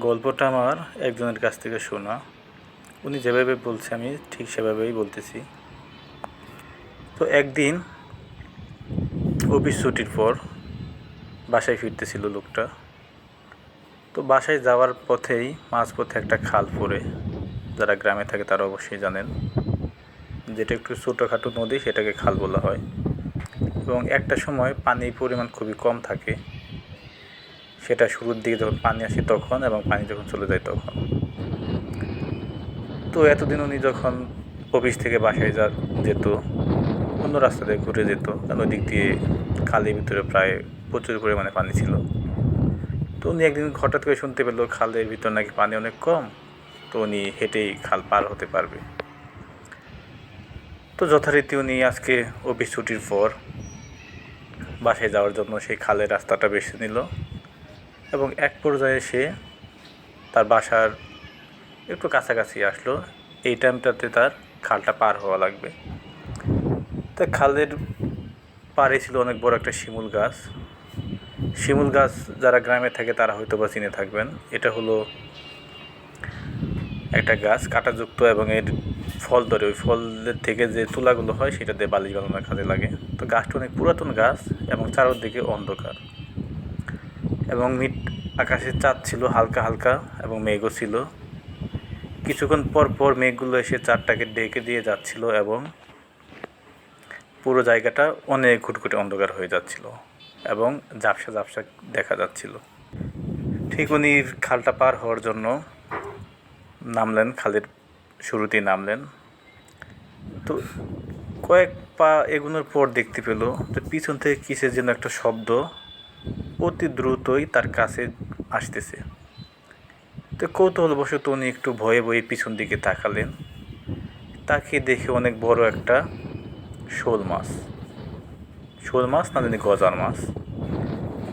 গল্পটা আমার একজনের কাছ থেকে শোনা। উনি যেভাবে বলছে, আমি ঠিক সেভাবেই বলতেছি। তো একদিন অফিস ছুটির পর বাসায় ফিরতেছিল লোকটা। তো বাসায় যাওয়ার পথেই মাঝপথে একটা খাল পড়ে। যারা গ্রামে থাকে তারা অবশ্যই জানেন যেটা একটু ছোটোখাটো নদী, সেটাকে খাল বলা হয়। এবং একটা সময় পানির পরিমাণ খুবই কম থাকে। সেটা শুরুর দিকে যখন পানি আসে তখন এবং পানি যখন চলে যায় তখন। তো এতদিন উনি যখন অফিস থেকে বাসায় যা, যেত, অন্য রাস্তা দিয়ে ঘুরে যেত, কারণ দিয়ে খালের ভিতরে প্রায় প্রচুর পরিমাণে পানি ছিল। তো উনি একদিন হঠাৎ করে শুনতে পেল খালের ভিতর নাকি পানি অনেক কম, তো উনি হেঁটেই খাল পার হতে পারবে। তো যথারীতি উনি আজকে অফিস ছুটির পর বাসায় যাওয়ার জন্য সেই খালের রাস্তাটা বেছে নিল। এবং এক পর্যায়ে সে তার বাসার একটু কাছাকাছি আসলো। এই টাইমটাতে তার খালটা পার হওয়া লাগবে। তা খালের পাড়ে ছিল অনেক বড় একটা শিমুল গাছ। শিমুল গাছ যারা গ্রামে থাকে তারা হয়তো বা চিনে থাকবেন। এটা হলো একটা গাছ কাঁটাযুক্ত এবং এর ফল ধরে। ওই ফলের থেকে যে তুলাগুলো হয় সেটা দিয়ে বালিশ বানানোর কাজে লাগে। তো গাছটা অনেক পুরাতন গাছ এবং চারদিকে অন্ধকার। এবং মিট আকাশে চাঁদ ছিল, হালকা হালকা এবং মেঘও ছিল। কিছুক্ষণ পর পর মেঘগুলো এসে চাঁদটাকে ডেকে দিয়ে যাচ্ছিল এবং পুরো জায়গাটা অনেক ঘুটঘুটে অন্ধকার হয়ে যাচ্ছিল এবং ঝাপসা ঝাপসা দেখা যাচ্ছিল। ঠিক উনি খালটা পার হওয়ার জন্য নামলেন, খালের শুরুতেই নামলেন। তো কয়েক পা এগুনোর পর দেখতে পেল যে পিছন থেকে কিসের যেন একটা শব্দ অতি দ্রুতই তার কাছে আসতেছে। তো কৌতূহলবশত উনি একটু ভয়ে ভয়ে পিছন দিকে তাকালেন। তাকে দেখে অনেক বড় একটা শোল মাছ। শোল মাছ না জানি গজার মাছ।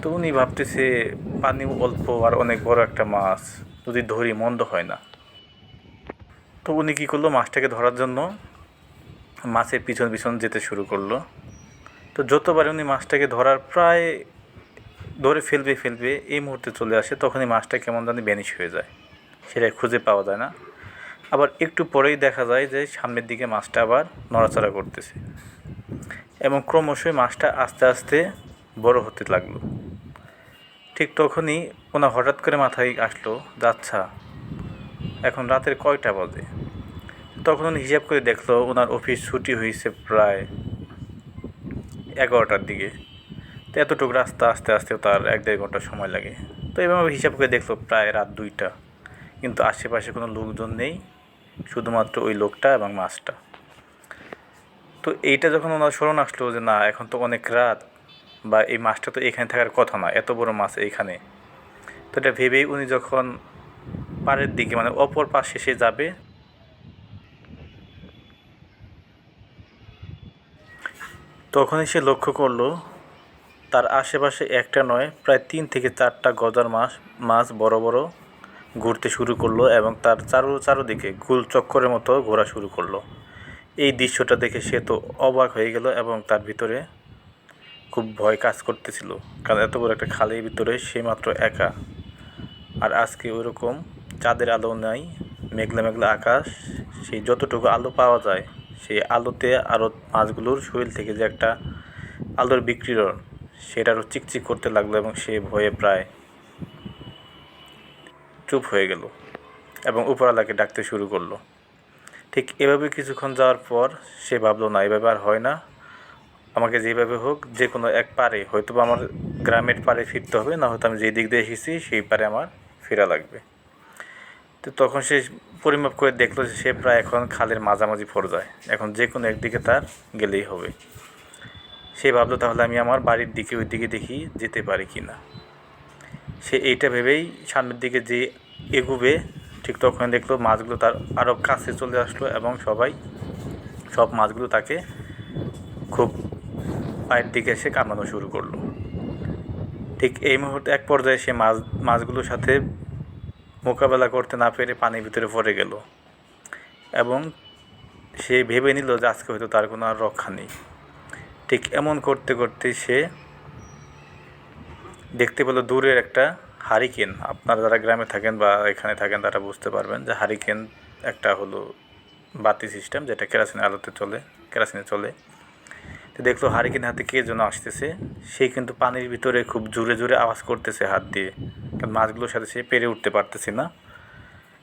তো উনি ভাবতেছে, পানি অল্প আর অনেক বড় একটা মাছ, যদি ধরি মন্দ হয় না। তো উনি কী করল, মাছটাকে ধরার জন্য মাছের পিছন পিছন যেতে শুরু করল। তো যতবার উনি মাছটাকে ধরার প্রায় ধরে ফেলবে ফেলবে, এই মুহূর্তে চলে আসে, তখনই মাছটা কেমন জানি ব্যানিশ হয়ে যায়। সেটা খুঁজে পাওয়া যায় না। আবার একটু পরেই দেখা যায় যে সামনের দিকে মাছটা আবার নড়াচড়া করতেছে। এবং ক্রমশই মাছটা আস্তে আস্তে বড় হতে লাগল। ঠিক তখনই ওনার হঠাৎ করে মাথায় আসলো যে আচ্ছা এখন রাতের কয়টা বাজে? তখন উনি হিসাব করে দেখল ওনার অফিস ছুটি হয়েছে প্রায় এগারোটার দিকে। তো এতটুকু রাস্তা আস্তে আস্তে তার এক দেড় ঘণ্টা সময় লাগে। তো এভাবে হিসাব করে দেখল প্রায় রাত দুইটা। কিন্তু আশেপাশে কোনো লোকজন নেই, শুধুমাত্র ওই লোকটা এবং মাছটা। তো এইটা যখন ওনার স্মরণ আসলো যে না, এখন তো অনেক রাত বা এই মাছটা তো এখানে থাকার কথা না, এত বড় মাছ এইখানে। তো এটা ভেবেই উনি যখন পাড়ের দিকে মানে অপর পাশে সে যাবে, তখনই সে লক্ষ্য করল তার আশেপাশে একটা নয়, প্রায় তিন থেকে চারটা গজার মাছ মাছ বড় বড় ঘুরতে শুরু করল এবং তার চারো চারোদিকে গোল চক্করের মতো ঘোরা শুরু করল। এই দৃশ্যটা দেখে সে তো অবাক হয়ে গেল এবং তার ভিতরে খুব ভয় কাজ করতেছিল, কারণ এত বড় একটা খালের ভিতরে সে মাত্র একা। আর আজকে ওইরকম চাঁদের আলো নাই, মেঘলা মেঘলা আকাশ, সেই যতটুকু আলো পাওয়া যায়, সেই আলোতে আরও মাছগুলোর শরীর থেকে যে একটা আলোর বিক্রিরণ সেটা আরও চিকচিক করতে লাগল এবং সে ভয়ে প্রায় চুপ হয়ে গেল এবং উপরওয়ালাকে ডাকতে শুরু করল। ঠিক এভাবে কিছুক্ষণ যাওয়ার পর সে ভাবলো, না, এভাবে আর হয় না। আমাকে যেভাবে হোক, যে কোনো এক পারে। হয়তো বা আমার গ্রামের পারে ফিরতে হবে, না হয়তো আমি যেই দিক দিয়ে এসেছি, সেই পারে আমার ফেরা লাগবে। তো তখন সে পরিমাপ করে দেখল যে সে প্রায় এখন খালের মাঝামাঝি পর্যায়ে এখন যে কোনো একদিকে তার গেলেই হবে। সে ভাবলো, তাহলে আমি আমার বাড়ির দিকে, ওই দিকে দেখি যেতে পারি কি না? সে এইটা ভেবেই সামনের দিকে যে এগুবে ঠিক তখন দেখল, মাছগুলো তার আরও কাছে চলে আসলো এবং সবাই সব মাছগুলো তাকে খুব পায়ের দিকে এসে কামড়ানো শুরু করল। ঠিক এই মুহূর্তে এক পর্যায়ে সে মাছ, মাছগুলোর সাথে মোকাবেলা করতে না পেরে পানির ভিতরে পড়ে গেল এবং সে ভেবে নিল যে আজকে হয়তো তার কোনো আর রক্ষা নেই। ঠিক এমন করতে করতে সে দেখতে পেল দূরের একটা হারিকেন। আপনারা যারা গ্রামে থাকেন বা এখানে থাকেন, তারা বুঝতে পারবেন যে হারিকেন একটা হলো বাতি সিস্টেম যেটা কেরাসিনের আলোতে চলে, কেরাসিনে চলে। তো দেখল হারিকেন হাতে কে যেন আসতেছে। সে কিন্তু পানির ভিতরে খুব জোরে জোরে আওয়াজ করতেছে হাত দিয়ে। কারণ মাছগুলোর সাথে সে পেরে উঠতে পারতেছে না।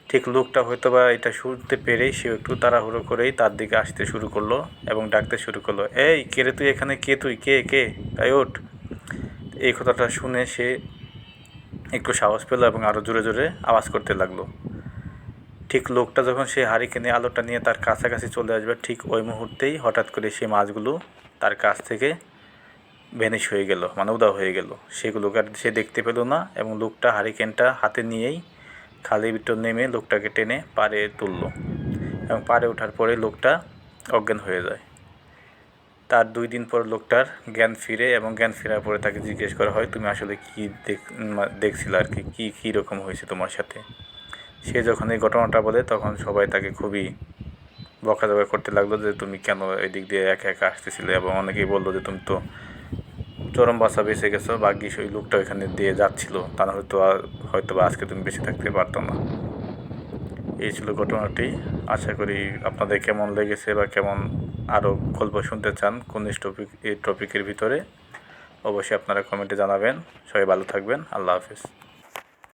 ঠিক লোকটা হয়তো বা এটা শুনতে পেরেই সে একটু তাড়াহুড়ো করেই তার দিকে আসতে শুরু করল এবং ডাকতে শুরু করল, এই, কে রে তুই এখানে? কে তুই? কে কে? তাই ওঠ। এই কথাটা শুনে সে একটু সাহস পেল এবং আরও জোরে জোরে আওয়াজ করতে লাগল। ঠিক লোকটা যখন সে হারিকেনে আলোটা নিয়ে তার কাছাকাছি চলে আসবে, ঠিক ওই মুহূর্তেই হঠাৎ করে সেই মাছগুলো তার কাছ থেকে ভ্যানিশ হয়ে গেল মানে উদা হয়ে গেল। সেগুলোকে সে দেখতে পেল না এবং লোকটা হারিকেনটা হাতে নিয়েই খালি ভিতর নেমে লোকটাকে টেনে পাড়ে তুললো এবং পাড়ে ওঠার পরে লোকটা অজ্ঞান হয়ে যায়। তার দুই দিন পর লোকটার জ্ঞান ফিরে এবং জ্ঞান ফেরার পরে তাকে জিজ্ঞেস করা হয়, তুমি আসলে কী দেখ দেখছিলে আর কি? কী কী রকম হয়েছে তোমার সাথে? সে যখন এই ঘটনাটা বলে, তখন সবাই তাকে খুবই বকাঝকা করতে লাগল যে, তুমি কেন এদিক দিয়ে একা একা আসতেছিলে? এবং অনেকেই বলল যে, তুমি তো চরম বাসা বেঁচে গেছো ভাগ্যিস ওই লোকটা ওইখানে দিয়ে যাচ্ছিল। তা না হয়তো হয়তো বা আজকে তুমি বেঁচে থাকতে পারতো না। এই ছিল ঘটনাটি। আশা করি আপনাদের কেমন লেগেছে বা কেমন আরও গল্প শুনতে চান কোন টপিক এই টপিকের ভিতরে, অবশ্যই আপনারা কমেন্টে জানাবেন। সবাই ভালো থাকবেন। আল্লাহ হাফিজ।